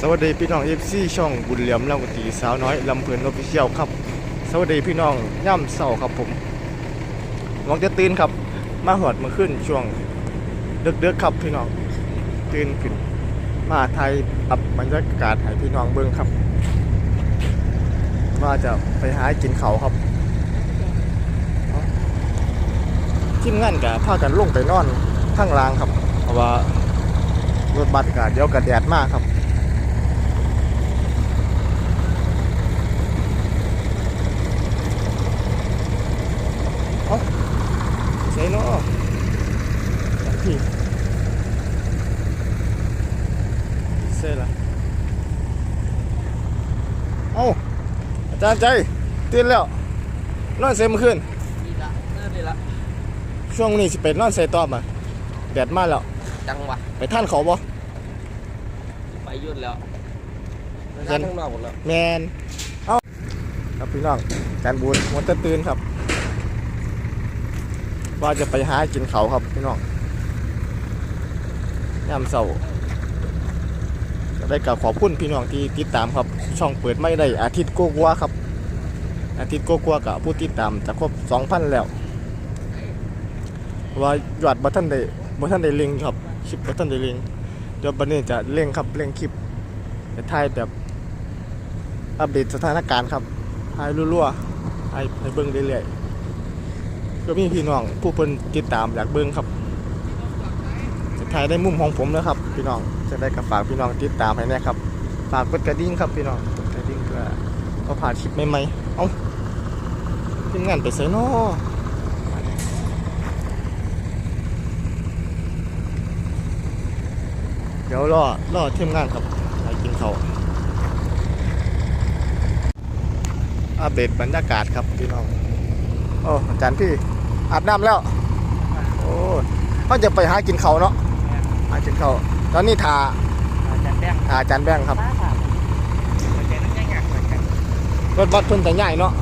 สวัสดีพี่น้องเอฟซีช่องบุญเหลี่ยมลำกตีสาวน้อยลำเพลินออฟฟิเชียลครับ สวัสดีพี่น้องย่ำเสาครับผมหวังจะตื่นครับ มาหอดมาขึ้นช่วงเดึกๆครับพี่น้องตื่นขึ้น มาไทยปรับบรรยากาศให้พี่น้องเบิ่งครับ ว่าจะไปหากินเขาครับทีมงานกับพากันลงไปนอนข้างล่างครับ เพราะว่ารถบัสกาเดี๋ยวกระแดดมากครับ ใช่เนาะพี่เซ่ละเอ้า อาจารย์ใจตื่นแล้วนอนเซ่เมื่อคืนนี่ละเริ่มเลยละช่วงนี้สิเป็นนอนเซ่ตอบอะแดดมาแล้ว จังหวะไปท่านเขาบ่ไปยุ่นแล้วเย็นข้างนอกหมดแล้วแมนเอ้าครับพี่น้องอาจารย์บุญหัวตะตื่นครับว่าจะไปหากินเขาครับพี่น้องยามเสาร์ก็ ได้กับขอบคุณพี่น้องที่ติดตามครับ ช่องเปิดไม่ได้อาทิตย์กว่าครับ อาทิตย์กว่ากับผู้ติดตามจะครบ2,000แล้ว ว่ายอดบัทันได้บัทันได้เล็งครับคลิปบัทันได้เล็งเดี๋ยวบันนี้จะเร่งครับเร่งคลิปจะถ่ายแบบอัปเดตสถานการณ์ครับถ่ายรัวๆให้ให้เบิ่งเรื่อยๆก็มีพี่น้องผู้เพิ่นติดตามอยากเบิ่งครับ ถ่ายได้มุมของผมนะครับ พี่น้องจะได้กับฝากพี่น้องติดตามให้แนะครับฝากกดกระดิ่งครับพี่น้องกดกระดิ่งเพื่อพอผ่านคลิปใหม่ๆ เอาทีมงานไปเสยเนาะเดี๋ยวรอรอทีมงานครับไปกินเขาอัปเดตบรรยากาศครับพี่น้องโอ้อาจารย์พี่อาบน้ำแล้ว โอ้เขาจะไปหากินเขาเนาะ หากินเขาวตอนนี้ทาอาจารย์แป้งทาอาจารย์แบงค์ครับป้าถามหัวใจนั้นยังอยากเหมือนกันรถบัสเพิ่นแต่ใหญ่เนาะ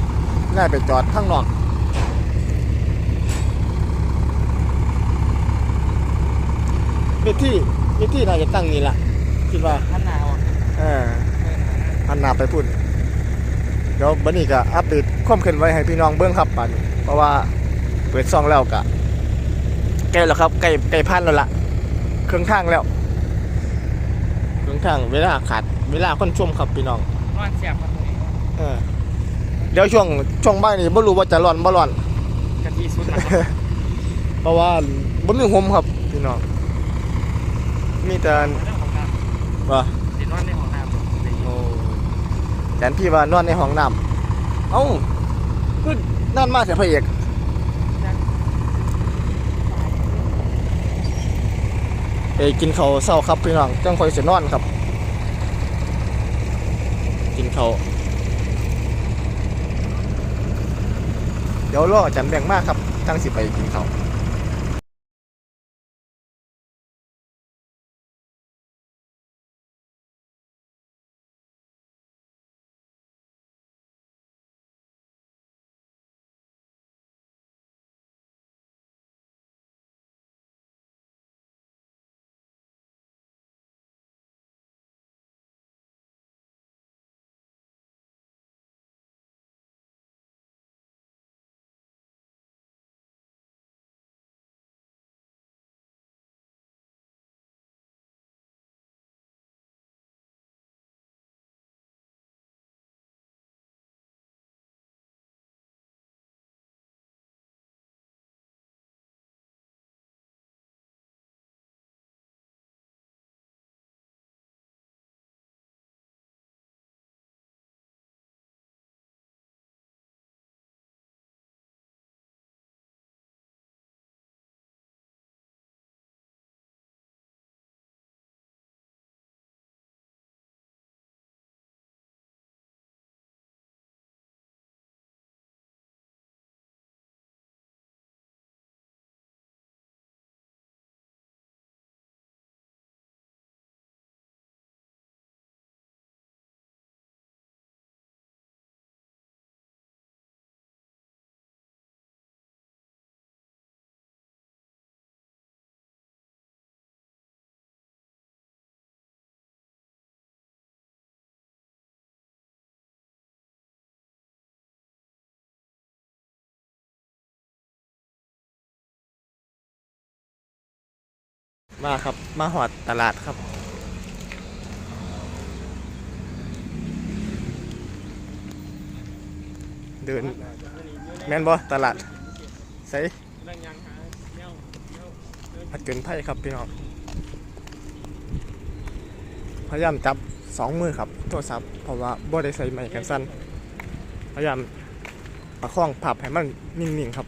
ง่ายไปจอดข้างนอกเวทีเวทีน่าจะตั้งนี่แหละคิดว่าท่านนาวอะเออหันหน้าไปพุ่นเดี๋ยวบันนี้ก็อัปเดตความเคลื่อนไหวให้พี่น้องเบิ้งครับบัดนี้เพราะว่าเปิดซองแล้วกะใกล้แล้วครับใกล้ใกล้พันแล้วล่ะ เครื่องทางแล้ว เครื่องทางเวลาขาดเวลาคนชมครับพี่น้องนอนเสียบครับตรงนี้เออเดี๋ยวช่วงช่วงบ่ายนี้บ่รู้ว่าจะร้อนบ่ร้อน กะทิสุดนะเพราะว่าบ่มีห่มครับพี่น้องมีแต่เรื่องของน้ว่าำสินอนในของน้ำโอ้แทนพี่ว่านอนในห้องน้ำเอ้าก็นั่นมาเสียพระเอก ไปกินเขาเศร้าครับพี่น้องจังคอยเสียนอนครับ กินเขาเดี๋ยวรออจันแบ่งมากครับจังสิไปกินเขา มาครับมาหอดตลาดครับเดินแม่นบ่ตลาดใส่ผัดเกินไพ่ครับพี่น้องพยายามจับสองมือครับโทรศัพท์เพราะว่าบ่ได้ใส่ไม้กันสั้นพยายามประคองภาพให้มันนิ่งๆครับ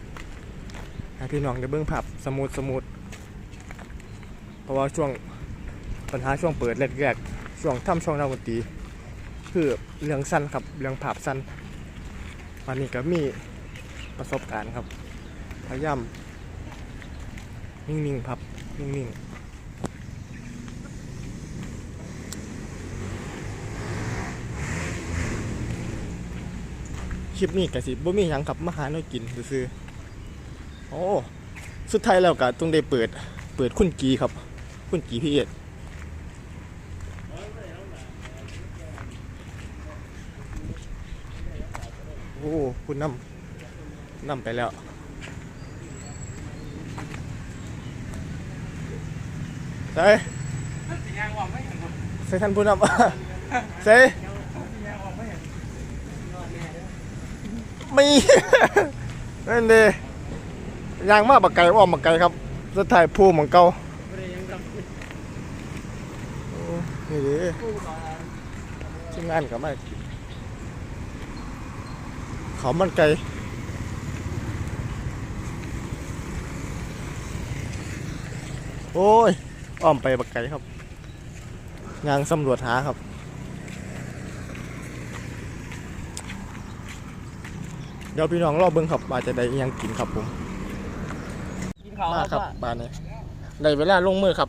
ให้พี่น้องได้เบิ่งภาพสมูทสมูท เพราะว่าช่วงปัญหาช่วงเปิดแรกๆช่วงทำช่วงดนตรีคือเรื่องสั้นครับเรื่องภาพสั้นวันนี้ก็มีประสบการณ์ครับ พยายามนิ่งๆครับนิ่งๆคลิปนี้กะสิบ่มีหยังครับมาหาแนวกินซื่อโอ้ สุดท้ายแล้วก็ต้องได้เปิด เปิดคุณกีครับ คุณกี่พี่เอ็ดโอ้คุณนำนำไปแล้วใส่ใส่ท่านผู้นำใส่ไม่เห็นมีนั่นเด้ยางมาบักไก่อ้อมบักไก่ครับสุดท้ายผู้เหมืองเก่า ไม่ได้ยังรับ โอ้ นี่เด้กู้ต่อทีมงานกับมาเขาวมันไก่โอ้ย อ้อมไปบักไก่ครับยางสำรวจหาครับ เดี๋ยวพี่น้องรอบเบิ้งครับว่าจะได้อิหยังกินครับผม กินเขามาแล้วครัก็บบ้านนี้ได้เวลาลงมือครับ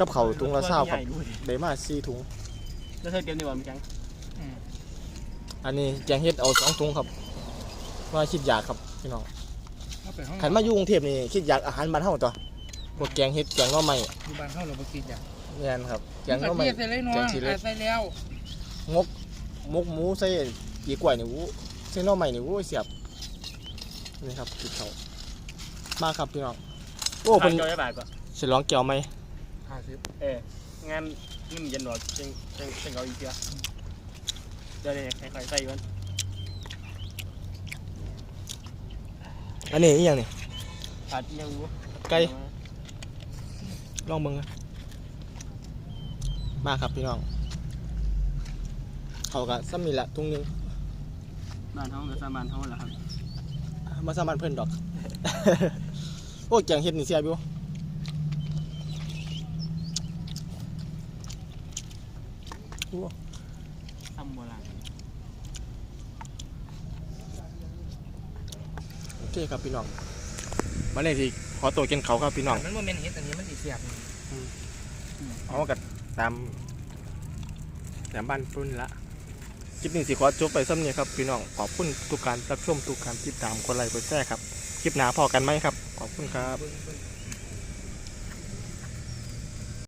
กับเขาวถุงละเศร้าครับได้มาสี่ถุง แล้วเธอเตรียมดีกว่ามั้ยจังอันนี้แกงเฮ็ดเอาสองถุงครับว่าคิดอยากครับพี่น้องเข้าไปห้องขันมาอยู่กรุงเทพนี่คิดอยากอาหารบ้านเฮาตัวพวกแกงเฮ็ดแกงหน่อไม้อยู่บ้านเข้าเราไปกินอย่างแม่นครับแกงหน่อไม้ใส่เลยนัวแกงขี้เหล็ก ใส่แล้วมกมกหมูใส่ปีกล้วยนี่วู้ใส่หน่อไม้นี่วู้เสียบนี่ครับกินเขาวมาครับพี่น้องโอ้โอ้เพิ่นจอยบาทก่อนฉลองแก้วไหม ห้าสิบเอองานนี่มันเย็นหนอเชิงเชิงเชิงเอาอีกเดียวเดี๋ยวนี้ค่อยๆใส่มันอันนี้อีหยังนี่ผัดเนื้อวัวไก่ลองเบิ่งนะมาครับพี่น้องเขาก็ซ้ำนี่แหละทุ่งหนึงบ้านท้องกับสามบ้านท้องเหรอครับมาสามันเพิ่นดอก โอ้แกงเฮ็ดนี่เสียบ อยู่ทำโบราณโอเคครับพี่น้อง มาเลยที่ขอตัวกินเขาวครับพี่น้อง มันโมเมนต์เห็ดอันนี้มันสีเสียบเอากันตามแถมบ้านพุ่นละ คลิปนี้สิขอจบไปซ้ำเนี่ยครับพี่น้อง ขอบคุณทุกการรับชมทุกการติดตามกดไลค์กดแชร์ครับ คลิปหน้าพอกันไหมครับ ขอบคุณครับเบิ่งเบิ่ง